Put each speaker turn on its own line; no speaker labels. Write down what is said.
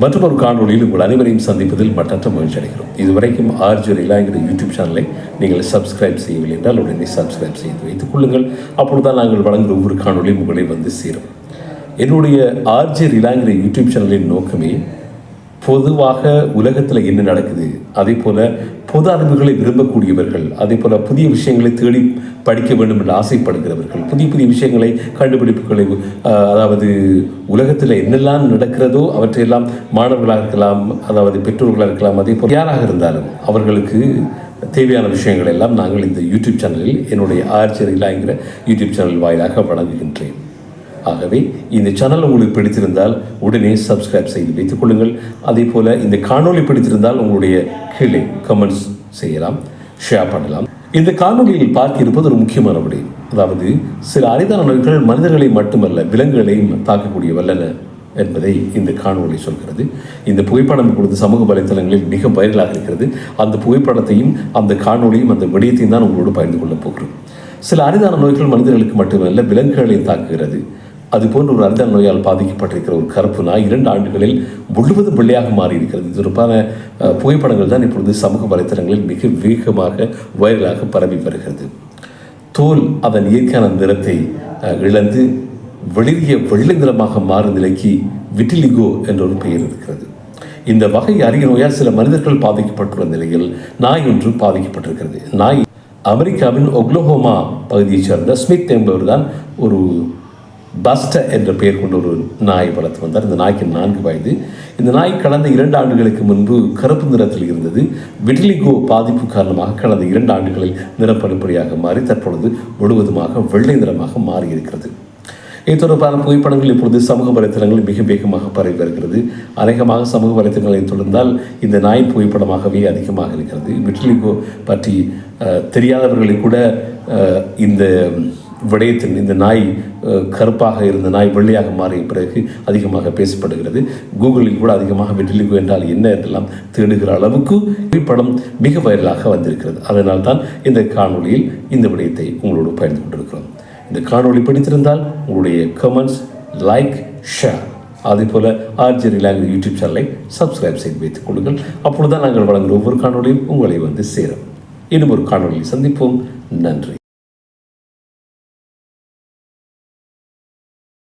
மற்றும் ஒரு காணொலியில் உங்கள் அனைவரையும் சந்திப்பதில் மற்றற்ற மகிழ்ச்சி அடைகிறோம். இதுவரைக்கும் ஆர்ஜி ரிலாங்கிற யூடியூப் சேனலை நீங்கள் சப்ஸ்கிரைப் செய்யவில்லை என்றால் உடனே சப்ஸ்கிரைப் செய்து வைத்துக் கொள்ளுங்கள். அப்பொழுதுதான் நாங்கள் வழங்குகிற ஒவ்வொரு காணொலியும் உங்களை வந்து சேரும். என்னுடைய ஆர்ஜி ரிலாங்கிற யூடியூப் சேனலின் நோக்கமே பொதுவாக உலகத்தில் என்ன நடக்குது அதே போல் பொது அறிவுகளை விரும்பக்கூடியவர்கள் அதே போல புதிய விஷயங்களை தேடி படிக்க வேண்டும் என்று ஆசைப்படுகிறவர்கள் புதிய புதிய விஷயங்களை கண்டுபிடிப்புகளை அதாவது உலகத்தில் என்னெல்லாம் நடக்கிறதோ அவற்றையெல்லாம் மாணவர்களாக இருக்கலாம் அதாவது பெற்றோர்களாக இருக்கலாம் அதே போல் யாராக இருந்தாலும் அவர்களுக்கு தேவையான விஷயங்கள் எல்லாம் நாங்கள் இந்த யூடியூப் சேனலில் என்னுடைய ஆர்ச்சரிலாங்கிற யூடியூப் சேனல் வாயிலாக வழங்குகின்றேன். ஆகவே இந்த சேனல் உங்களுக்கு பிடித்திருந்தால் உடனே சப்ஸ்கிரைப் செய்து வைத்துக் கொள்ளுங்கள். அதே போல் இந்த காணொளி பிடித்திருந்தால் உங்களுடைய கீழே கமெண்ட்ஸ் செய்யலாம் ஷேர் பண்ணலாம். இந்த காணொலியில் பார்க்க இருப்பது ஒரு முக்கியமான விடயம். அதாவது சில அரிதான நோய்கள் மனிதர்களை மட்டுமல்ல விலங்குகளையும் தாக்கக்கூடிய வல்லன என்பதை இந்த காணொளி சொல்கிறது. இந்த புகைப்படம் இப்பொழுது சமூக வலைத்தளங்களில் மிக வைரலாக இருக்கிறது. அந்த புகைப்படத்தையும் அந்த காணொலியும் அந்த விடயத்தையும் தான் உங்களோடு பகிர்ந்து கொள்ளப் போகிறோம். சில அரிதான நோய்கள் மனிதர்களுக்கு மட்டுமல்ல விலங்குகளையும் தாக்குகிறது. அது போன்ற ஒரு அரிதான நோயால் பாதிக்கப்பட்டிருக்கிற ஒரு கருப்பு நாய் இரண்டு ஆண்டுகளில் முழுவதும் வெள்ளையாக மாறியிருக்கிறது. இது தொடர்பான புகைப்படங்கள் தான் இப்பொழுது சமூக வலைத்தளங்களில் மிக வேகமாக வைரலாக பரவி வருகிறது. தோல் அதன் இயற்கையான நிறத்தை இழந்து வெளிரிய வெள்ளை நிறமாக மாறும் நிலைக்கு விட்டிலிகோ என்ற ஒரு பெயர் இருக்கிறது. இந்த வகை அரிய நோயால் சில மனிதர்கள் பாதிக்கப்பட்டுள்ள நிலையில் நாய் ஒன்று பாதிக்கப்பட்டிருக்கிறது. நாய் அமெரிக்காவின் ஒக்லோஹோமா பகுதியைச் சேர்ந்த ஸ்மித் என்பவர் தான் ஒரு பஸ்ட என்ற பெயர் கொண்ட ஒரு நாய் வளர்த்து வந்தார். இந்த நாய்க்கு நான்கு வயது. இந்த நாய் கடந்த இரண்டு ஆண்டுகளுக்கு முன்பு கருப்பு நிறத்தில் இருந்தது. விட்லிகோ பாதிப்பு காரணமாக கடந்த இரண்டு ஆண்டுகளில் நிறப்படுப்படியாக மாறி தற்பொழுது முழுவதுமாக வெள்ளை நிறமாக மாறியிருக்கிறது. இது தொடர்பான புகைப்படங்கள் இப்பொழுது சமூக வலைத்தளங்களில் மிக வேகமாக பரவி வருகிறது. அநேகமாக சமூக வலைத்தளங்களை தொடர்ந்தால் இந்த நாய் புகைப்படமாகவே அதிகமாக இருக்கிறது. விட்லிகோ பற்றி தெரியாதவர்களை கூட இந்த விடயத்தின் இந்த நாய் கருப்பாக இருந்த நாய் வெள்ளையாக மாறிய பிறகு அதிகமாக பேசப்படுகிறது. கூகுளில் கூட அதிகமாக வெற்றிலிகோ என்றால் என்ன என்றெல்லாம் தேடுகிற அளவுக்கு இப்படம் மிக வைரலாக வந்திருக்கிறது. அதனால் தான் இந்த காணொளியில் இந்த விடயத்தை உங்களோடு பகிர்ந்து கொண்டிருக்கிறோம். இந்த காணொளி பிடித்திருந்தால் உங்களுடைய கமெண்ட்ஸ் லைக் ஷேர் அதே போல் ஆர்ஜரி லாங்குவேஜ் யூடியூப் சேனலை சப்ஸ்கிரைப் செய்து வைத்துக் கொள்ளுங்கள். அப்பொழுதுதான் நாங்கள் வழங்குகிற ஒவ்வொரு காணொளியும் உங்களை வந்து சேரும். இன்னும் ஒரு காணொளியில் சந்திப்போம். நன்றி.